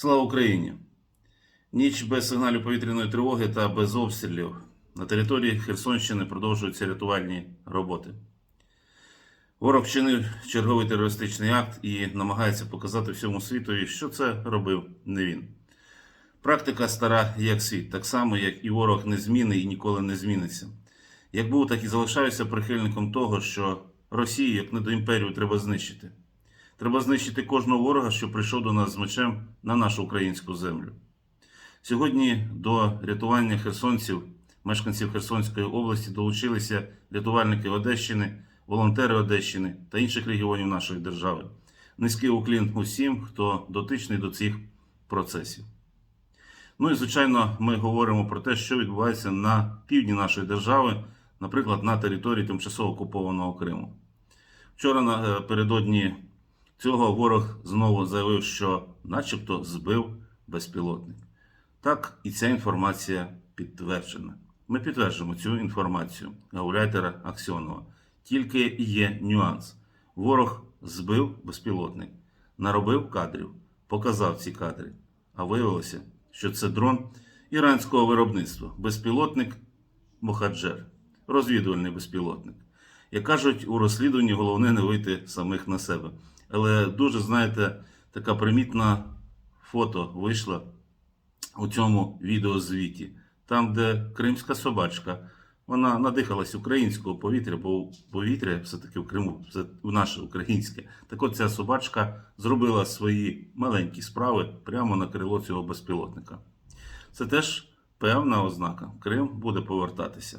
Слава Україні! Ніч без сигналів повітряної тривоги та без обстрілів. На території Херсонщини продовжуються рятувальні роботи. Ворог вчинив черговий терористичний акт і намагається показати всьому світові, що це робив не він. Практика стара як світ, так само, як і ворог незмінний і ніколи не зміниться. Як був, так і залишаюся прихильником того, що Росію, як не до імперію, треба знищити. Треба знищити кожного ворога, що прийшов до нас з мечем на нашу українську землю. Сьогодні до рятування херсонців, мешканців Херсонської області долучилися рятувальники Одещини, волонтери Одещини та інших регіонів нашої держави. Низький уклін усім, хто дотичний до цих процесів. Ну і звичайно, ми говоримо про те, що відбувається на півдні нашої держави, наприклад, на території тимчасово окупованого Криму. Вчора напередодні цього ворог знову заявив, що начебто збив безпілотник. Так, і ця інформація підтверджена. Ми підтверджуємо цю інформацію гауляйтера Аксьонова. Тільки є нюанс. Ворог збив безпілотник, наробив кадрів, показав ці кадри. А виявилося, що це дрон іранського виробництва, безпілотник Мохаджер, розвідувальний безпілотник. Як кажуть, у розслідуванні головне не вийти самих на себе. Але дуже, знаєте, така примітна фото вийшла у цьому відеозвіті, там, де кримська собачка, вона надихалась українського повітря, бо повітря все-таки в Криму, все наше українське. Так от ця собачка зробила свої маленькі справи прямо на крило цього безпілотника. Це теж певна ознака. Крим буде повертатися.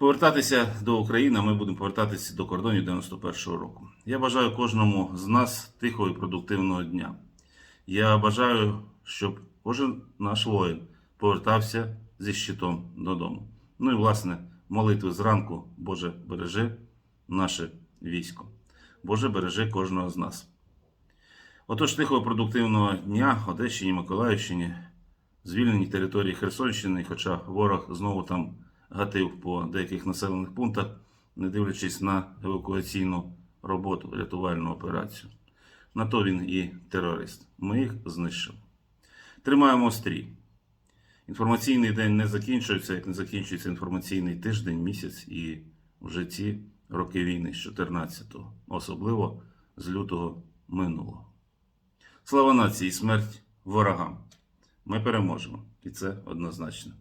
Повертатися до України ми будемо повертатися до кордонів 91-го року. Я бажаю кожному з нас тихого і продуктивного дня. Я бажаю, щоб кожен наш воїн повертався зі щитом додому. Ну і власне, молитви зранку, Боже, бережи наше військо. Боже, бережи кожного з нас. Отож, тихого продуктивного дня Одещині, Миколаївщині, звільнені території Херсонщини, хоча ворог знову там гатив по деяких населених пунктах, не дивлячись на евакуаційну роботу, рятувальну операцію. На то він і терорист. Ми їх знищимо. Тримаємо стрій. Інформаційний день не закінчується, як не закінчується інформаційний тиждень, місяць і вже ці роки війни з 14-го, особливо з лютого минулого. Слава нації смерть ворогам! Ми переможемо, і це однозначно.